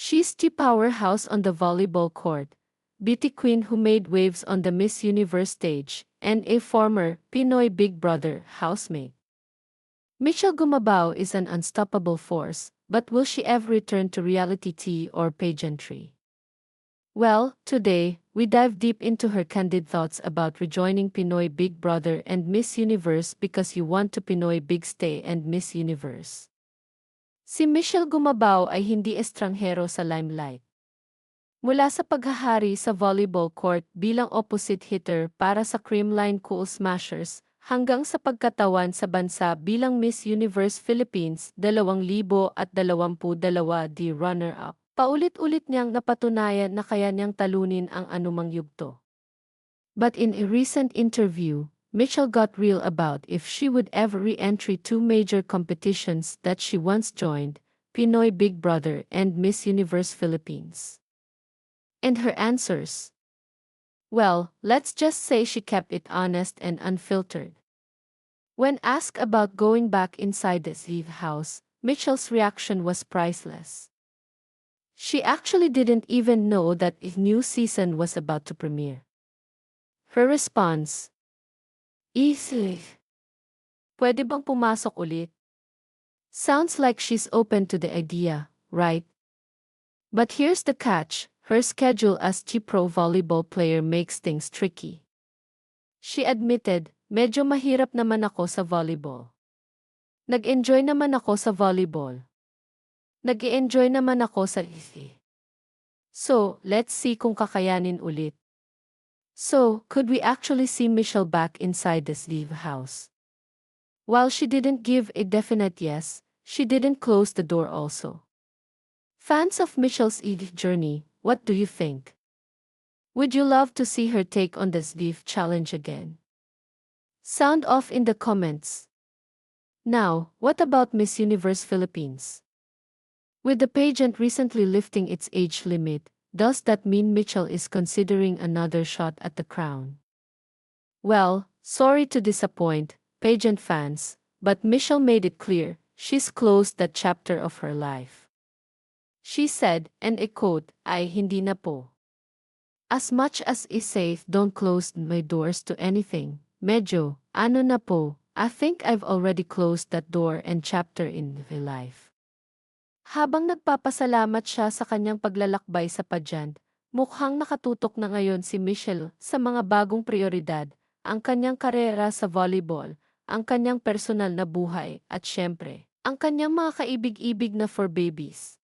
She's the powerhouse on the volleyball court, beauty queen who made waves on the Miss Universe stage, and a former Pinoy Big Brother housemate. Michelle Gumabao is an unstoppable force, but will she ever return to reality tea or pageantry? Well, today, we dive deep into her candid thoughts about rejoining Pinoy Big Brother and Miss Universe because you want to Pinoy Big Stay and Miss Universe. Si Michelle Gumabao ay hindi estranghero sa limelight. Mula sa paghahari sa volleyball court bilang opposite hitter para sa Creamline Cool Smashers hanggang sa pagkatawan sa bansa bilang Miss Universe Philippines 2022 di runner-up. Paulit-ulit niyang napatunayan na kaya niyang talunin ang anumang yugto. But in a recent interview, Mitchell got real about if she would ever re-entry two major competitions that she once joined, Pinoy Big Brother and Miss Universe Philippines. And her answers? Well, let's just say she kept it honest and unfiltered. When asked about going back inside the Eve house, Mitchell's reaction was priceless. She actually didn't even know that a new season was about to premiere. Her response, Easily. Pwede bang pumasok ulit? Sounds like she's open to the idea, right? But here's the catch, her schedule as G-Pro volleyball player makes things tricky. She admitted, medyo mahirap naman ako sa volleyball. Nag-enjoy naman ako sa volleyball. Nag-enjoy naman ako sa isi. So, let's see kung kakayanin ulit. So, could we actually see Michelle back inside the sleeve house? While she didn't give a definite yes, she didn't close the door also. Fans of Michelle's Eve journey, what do you think? Would you love to see her take on the sleeve challenge again? Sound off in the comments. Now, what about Miss Universe Philippines? With the pageant recently lifting its age limit, does that mean Mitchell is considering another shot at the crown? Well, sorry to disappoint, pageant fans, but Mitchell made it clear she's closed that chapter of her life. She said, and I quote, ay hindi na po. As much as is safe don't close my doors to anything, medyo, ano na po, I think I've already closed that door and chapter in my life. Habang nagpapasalamat siya sa kanyang paglalakbay sa padyant, mukhang nakatutok na ngayon si Michelle sa mga bagong prioridad, ang kanyang karera sa volleyball, ang kanyang personal na buhay, at syempre, ang kanyang mga kaibig-ibig na for babies.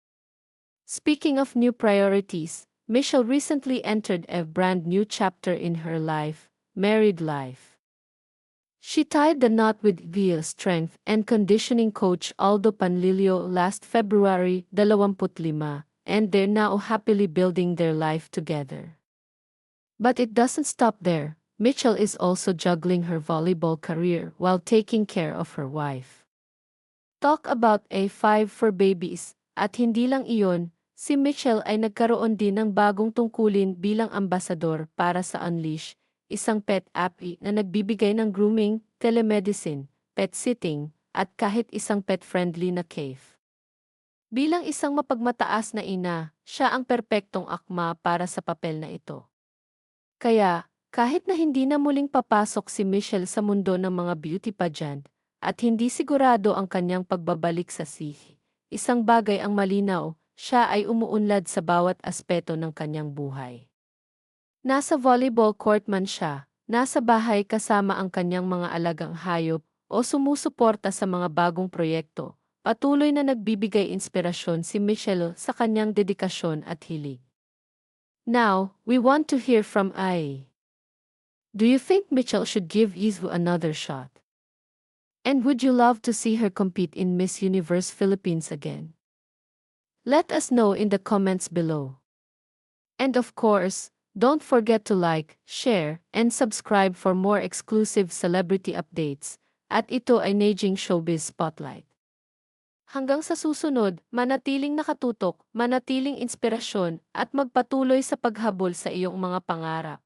Speaking of new priorities, Michelle recently entered a brand new chapter in her life, married life. She tied the knot with VIA strength and conditioning coach Aldo Panlilio last February 25 and they're now happily building their life together. But it doesn't stop there. Mitchell is also juggling her volleyball career while taking care of her wife. Talk about a five for babies, at hindi lang iyon, si Mitchell ay nagkaroon din ng bagong tungkulin bilang ambasador para sa Unleash, isang pet app na nagbibigay ng grooming, telemedicine, pet sitting, at kahit isang pet-friendly na cave. Bilang isang mapagmataas na ina, siya ang perpektong akma para sa papel na ito. Kaya, kahit na hindi na muling papasok si Michelle sa mundo ng mga beauty pageant, at hindi sigurado ang kanyang pagbabalik sa sihi, isang bagay ang malinaw, siya ay umuunlad sa bawat aspeto ng kanyang buhay. Nasa volleyball court man siya, nasa bahay kasama ang kanyang mga alagang hayop o sumusuporta sa mga bagong proyekto, patuloy na nagbibigay inspirasyon si Michelle sa kanyang dedikasyon at hilig. Now, we want to hear from I. Do you think Mitchell should give Izu another shot? And would you love to see her compete in Miss Universe Philippines again? Let us know in the comments below. And of course, Don't forget to like, share, and subscribe for more exclusive celebrity updates. At ito ay Naging Showbiz Spotlight. Hanggang sa susunod, manatiling nakatutok, manatiling inspirasyon, at magpatuloy sa paghabol sa iyong mga pangarap.